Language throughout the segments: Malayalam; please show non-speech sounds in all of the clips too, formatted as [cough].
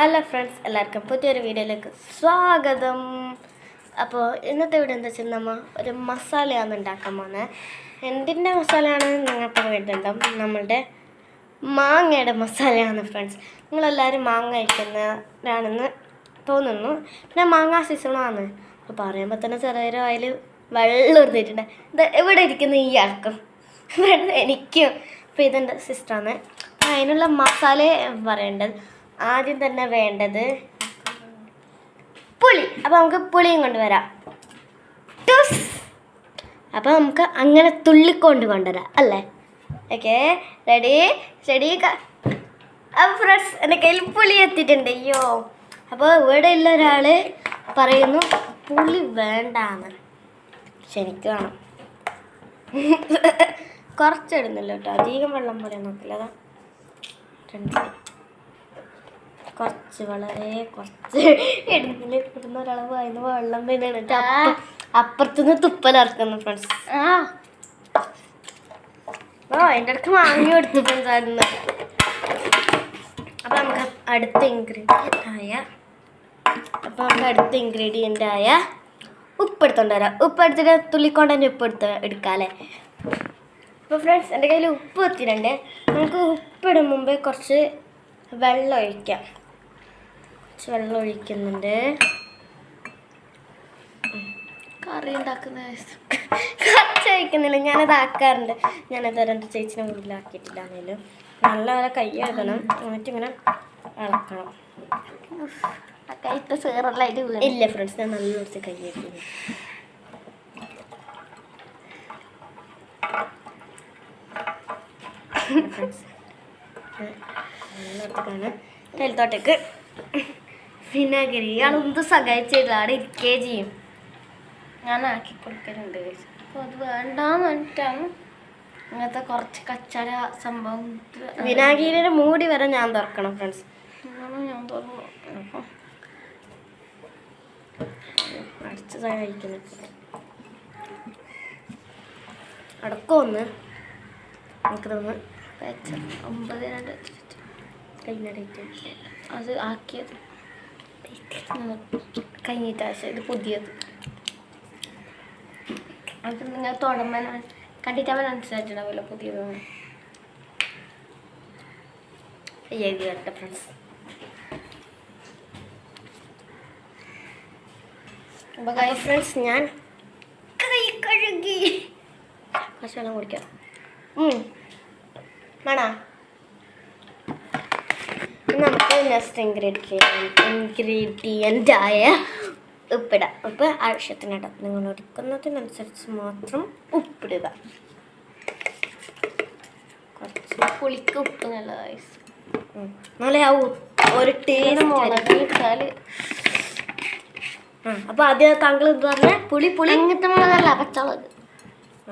ഹലോ ഫ്രണ്ട്സ് എല്ലാവർക്കും പുതിയൊരു വീഡിയോയിലേക്ക് സ്വാഗതം. അപ്പോൾ ഇന്നത്തെ വീഡിയോ എന്താ വെച്ചാൽ നമ്മൾ ഒരു മസാലയാണ് ഉണ്ടാക്കാൻ പോകുന്നത്. എന്തിന്റെ മസാലയാണ് നിങ്ങൾക്ക് വേണ്ടിയിട്ടുണ്ടാവും നമ്മളുടെ മാങ്ങയുടെ മസാലയാണ് ഫ്രണ്ട്സ് നിങ്ങളെല്ലാവരും മാങ്ങ കഴിക്കുന്നവരാണെന്ന് തോന്നുന്നു. പിന്നെ മാങ്ങ സീസണാണ്. അപ്പോൾ പറയുമ്പോൾ തന്നെ ചെറിയൊരു അതിൽ വെള്ളം എടുത്തിട്ടുണ്ട് ഇത് എവിടെ ഇരിക്കുന്ന ഈ ആൾക്കും [laughs] എനിക്കും. അപ്പോൾ ഇതെന്റെ സിസ്റ്ററാണ് അതിനുള്ള മസാല പറയേണ്ടത്. ആദ്യം തന്നെ വേണ്ടത് പുളി. അപ്പോൾ നമുക്ക് പുളിയും കൊണ്ടുവരാം. ടുസ്. അപ്പോൾ നമുക്ക് അങ്ങനെ തുള്ളിക്കൊണ്ട് കൊണ്ടുവരാം അല്ലേ? Okay ready? റെഡി? ഫ്രണ്ട്സ് എന്റെ കയ്യിൽ പുളി എത്തിയിട്ടുണ്ട്. അയ്യോ. അപ്പോൾ ഇവിടെ ഉള്ള ഒരാൾ പറയുന്നു പുളി വേണ്ടാന്ന്. ശരിക്ക് വേണം. [laughs] കുറച്ചിടുന്നില്ല കേട്ടോ. അധികം വെള്ളം പോലെ നോക്കില്ല അതാ. രണ്ട്. കുറച്ച് വളരെ കുറച്ച് ഇടുന്നില്ല ഇടുന്ന ഒരളവ് അതിന് വെള്ളം പിന്നെ അപ്പുറത്തുനിന്ന് തുപ്പൽ തുപ്പലിറക്കുന്നു ഫ്രണ്ട്സ് ആ. ഓ എന്റെ അടുത്ത് വാങ്ങി കൊടുത്തു ഫ്രണ്ട്സ് ആയിരുന്നു. അപ്പം നമുക്ക് അടുത്ത ഇൻഗ്രീഡിയന്റ് ആയ അപ്പം നമുക്ക് അടുത്ത ഇൻഗ്രീഡിയന്റ് ആയ ഉപ്പ് എടുത്തോണ്ട് വരാം. ഉപ്പ് എടുത്തിട്ട് തുള്ളിക്കൊണ്ട് തന്നെ ഉപ്പ് എടുത്ത് എടുക്കാം അല്ലേ? അപ്പോൾ ഫ്രണ്ട്സ് എന്റെ കയ്യിൽ ഉപ്പ് എത്തിയിട്ടുണ്ട്. നമുക്ക് ഉപ്പിടും മുമ്പേ കുറച്ച് വെള്ളം ഒഴിക്കാം. കുറച്ച് വെള്ളം ഒഴിക്കുന്നുണ്ട്. കറി ഉണ്ടാക്കുന്ന കുറച്ച് ഒഴിക്കുന്നില്ല ഞാനത് ആക്കാറുണ്ട്. ഞാനത് രണ്ട് ചേച്ചിനെ ഉള്ളിലാക്കിയിട്ടില്ല എന്നാലും നല്ലപോലെ കൈ എഴുതണം എന്നിട്ട് ഇങ്ങനെ ഇളക്കണം കൈത്ത ഇല്ല ഫ്രണ്ട്സ് ഞാൻ നല്ല കുറച്ച് കൈ എഴുതുന്നു [laughs] ഹെൽത്തോട്ടേക്ക് വിനാഗിരി. ഇയാൾ എന്ത് സഹായിച്ചില്ല അവിടെ ഇരിക്കേ ചെയ്യും. ഞാൻ ആക്കി കൊടുക്കലുണ്ട് അപ്പോൾ അത് വേണ്ടാന്ന് പറഞ്ഞിട്ടാണ് ഇങ്ങനത്തെ കുറച്ച് കച്ചട സംഭവം വിനാഗിരിയുടെ മൂടി വരെ ഞാൻ തുറക്കണം ഫ്രണ്ട്സ് ഞാൻ തുറന്നു. അപ്പം അടിച്ച് കഴിക്കുന്നു. അടക്കമൊന്ന് നമുക്ക് തന്ന് വെച്ച ഒമ്പത് രണ്ട് കഴിഞ്ഞ ഡേറ്റ് അത് ആക്കിയത്. കഴിഞ്ഞിട്ട് ആഴ്ച ഇത് പുതിയത്. അത് നിങ്ങൾ തുടങ്ങാൻ കണ്ടിട്ട് മനസ്സിലായിട്ടുണ്ടാവില്ല പുതിയത് എഴുതി ഫ്രണ്ട്സ് അപ്പോൾ കൈ ഫ്രണ്ട്സ് ഞാൻ കൈ കഴുകി. കുറച്ച് വെള്ളം കുടിക്കാം. ഉം. നമുക്ക് നെക്സ്റ്റ് ഇൻഗ്രീഡിയന്റ് ഇൻഗ്രീഡിയന്റ് ആയ ഉപ്പിടാം. ഉപ്പ് ആവശ്യത്തിനിടാം നിങ്ങൾ എടുക്കുന്നതിനനുസരിച്ച് മാത്രം ഉപ്പിടുക. കുറച്ച് പുളിക്ക് ഉപ്പ് നല്ലതായി നല്ല എന്നാലേ ആ ഒരു ടേസ്റ്റ് അപ്പൊ ആ അപ്പോൾ ആദ്യം താങ്കൾ എന്ത് പറഞ്ഞ? പുളി പുളി. ഇങ്ങനത്തെ മുളകല്ല പച്ചമുളക്.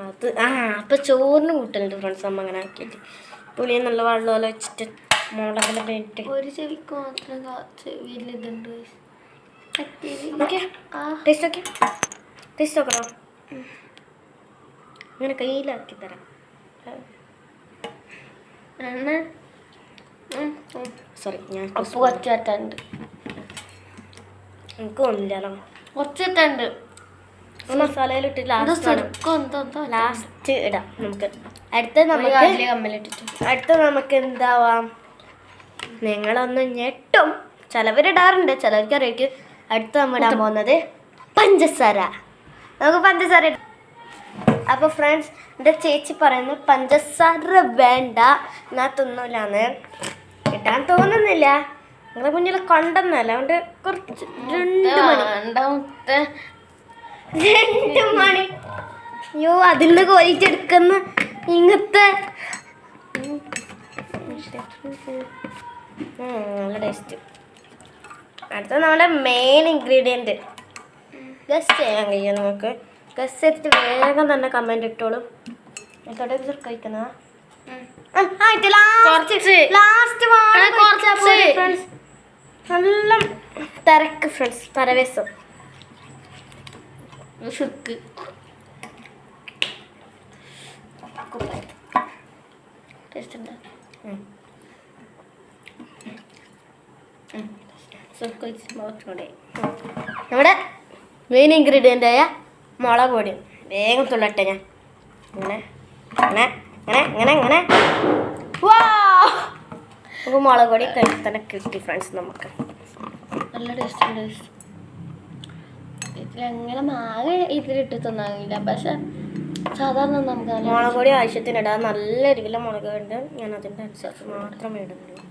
അത് ആ അപ്പൊ ചോറിന് കൂട്ടുന്നുണ്ട് ഫ്രണ്ട്സ് അമ്മ അങ്ങനെ ആക്കിയിട്ട്. പുളി നല്ല വെള്ളം വെച്ചിട്ട് മുളകിലൊക്കെ ഇട്ട് ഒരു ചെവിക്ക് മാത്രം ചെവിയിൽ ഇതുണ്ട്. ടേസ്റ്റ് ടേസ്റ്റ് നോക്കണോ? അങ്ങനെ കയ്യിലാക്കി തരാം. സോറി ഞാൻ ഇട്ടുണ്ട് എനിക്ക് ഒന്നില്ലല്ലോ. കുറച്ച് ഇട്ടുണ്ട് മസാലയിലിട്ട് ഇത് ലാസ്റ്റ് ലാസ്റ്റ് ഇടാം നമുക്ക്. അടുത്ത നമുക്ക് അടുത്ത നമുക്ക് എന്താവാം? നിങ്ങളൊന്ന് ഞെട്ടും. ചിലവരിടാറുണ്ട്. ചിലർക്ക് അറിയിക്കും അടുത്ത് നമ്മൾ ഇടാൻ പോകുന്നത് പഞ്ചസാര. നമുക്ക് പഞ്ചസാര ഇടാം. അപ്പോൾ ഫ്രണ്ട്സ് എന്റെ ചേച്ചി പറയുന്നു പഞ്ചസാര വേണ്ട. ഞാൻ തിന്നൂലാന്ന്. കിട്ടാൻ തോന്നുന്നില്ല. നിങ്ങളെ മുന്നിൽ കൊണ്ടെന്നല്ല. അതുകൊണ്ട് കുറച്ച് രണ്ട് മണി. രണ്ട് മണി. അയ്യോ അതിൽ നിന്ന് കോരിച്ചെടുക്കുന്ന ഇങ്ങനത്തെ ഉം, നല്ല ടേസ്റ്റ് അടുത്ത നമ്മുടെ മെയിൻ ഇൻഗ്രീഡിയന്റ് ഗസ്റ്റ് ചെയ്യാൻ കഴിയും നമുക്ക്? ഗസ്റ്റ് ചെയ്തിട്ട് വേഗം തന്നെ കമന്റ് ഇട്ടോളും. ഇത് കഴിക്കുന്ന നല്ല തിരക്ക് ഫ്രണ്ട്സ് പരവേശം സുക്ക് ടേസ്റ്റ് ഉണ്ട് ഉം. സുർക്ക് വെച്ച് കുറച്ചുകൂടെ നമ്മുടെ മെയിൻ ഇൻഗ്രീഡിയന്റ് ആയ മുളക് പൊടി. വേഗം തുള്ളട്ടെ ഞാൻ. അങ്ങനെ അങ്ങനെ അങ്ങനെ അങ്ങനെ വാ നമുക്ക് മുളക് പൊടി തന്നെ കിട്ടി ഫ്രണ്ട്സ് നമുക്ക്. നല്ല ടേസ്റ്റ് ഉണ്ട് ഇതിലെങ്ങനെ മാങ്ങ ഇതിലിട്ട് തന്നാകില്ല പക്ഷെ സാധാരണ നമുക്ക് മുളക് പൊടി ആവശ്യത്തിന് ഇടാം നല്ല രീതിയിലുള്ള മുളക് ഉണ്ട്. ഞാൻ അതിന്റെ അനുസരിച്ച് മാത്രമേ ഇടുന്നുള്ളൂ.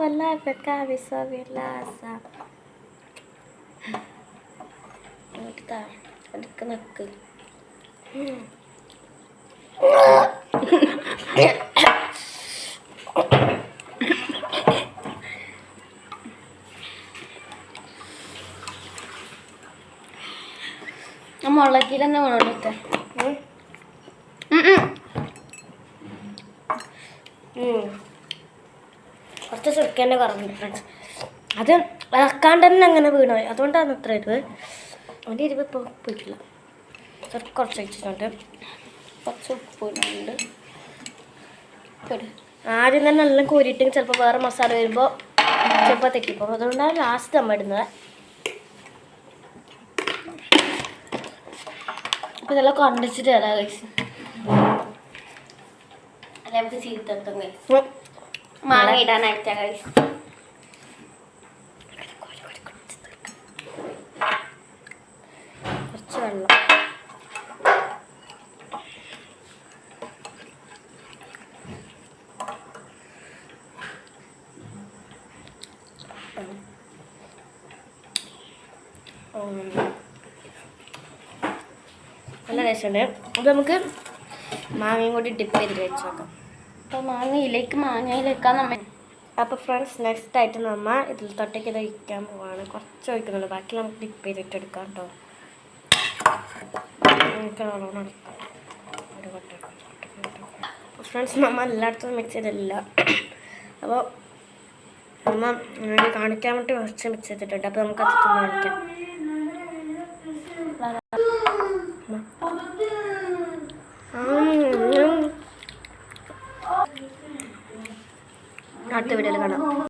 വല്ല വെക്കാവിസ വിലാസ എന്നിട്ട് താ അടുക്ക് നക്ക് മുളകിൽ തന്നെ വേണോട്ടെ ഉം. കുറച്ച് സുർക്കേന്റെ കുറവുണ്ട് ഫ്രണ്ട്സ് അത് ഇളക്കാണ്ട് തന്നെ അങ്ങനെ വീണുപോയി അതുകൊണ്ടാണ് അത്ര ഇരുവ് അതിന്റെ ഇരുവ് ഇപ്പോൾ പോയിട്ടില്ല. സുർക്ക് കുറച്ച് വെച്ചിട്ടുണ്ട് കുറച്ച് ഉപ്പ് ഇടുന്നുണ്ട് ആദ്യം തന്നെ എല്ലാം കോരിയിട്ട് ചിലപ്പോൾ വേറെ മസാല വരുമ്പോൾ ചിലപ്പോൾ തെറ്റിപ്പോകും. അതുകൊണ്ടാണ് ലാസ്റ്റ് നമ്മൾ ഇടുന്നത്. അപ്പൊ ഇതെല്ലാം കണ്ടിച്ചിട്ട് തരാം കഴിച്ച് അല്ല നമുക്ക് കഴിച്ച്. മാങ്ങ ഇടാനായിട്ടാ കഴിച്ച് കുറച്ച് വെള്ളം. നല്ല രസമുണ്ട് അത് നമുക്ക് മാങ്ങയും കൂടി ഡിപ്പ് ചെയ്ത് വെച്ചു നോക്കാം അപ്പൊ മാങ്ങയിലേക്ക് മാങ്ങയിലേക്കാ നമ്മൾ അപ്പോൾ ഫ്രണ്ട്സ് നെക്സ്റ്റ് ആയിട്ട് നമ്മ ഇതിൽ തൊട്ടേക്ക് ഇത് ഒഴിക്കാൻ പോവാണ്. കുറച്ച് ഒഴിക്കുന്നുള്ളൂ. ബാക്കി നമുക്ക് ഡിപ്പ് ചെയ്തിട്ട് എടുക്കാം കേട്ടോ നമുക്ക് നല്ലോണം എടുക്കാം. ഒരു കൊട്ട ഫ്രണ്ട്സ് നമ്മൾ എല്ലായിടത്തും മിക്സ് ചെയ്തില്ല അപ്പോൾ നമ്മ നിങ്ങൾക്ക് കാണിക്കാൻ വേണ്ടി കുറച്ച് മിക്സ് ചെയ്തിട്ടുണ്ട്. അപ്പോൾ നമുക്ക് അത് കാണിക്കാം ഉം. അടുത്ത വീഡിയോയിൽ കാണാം.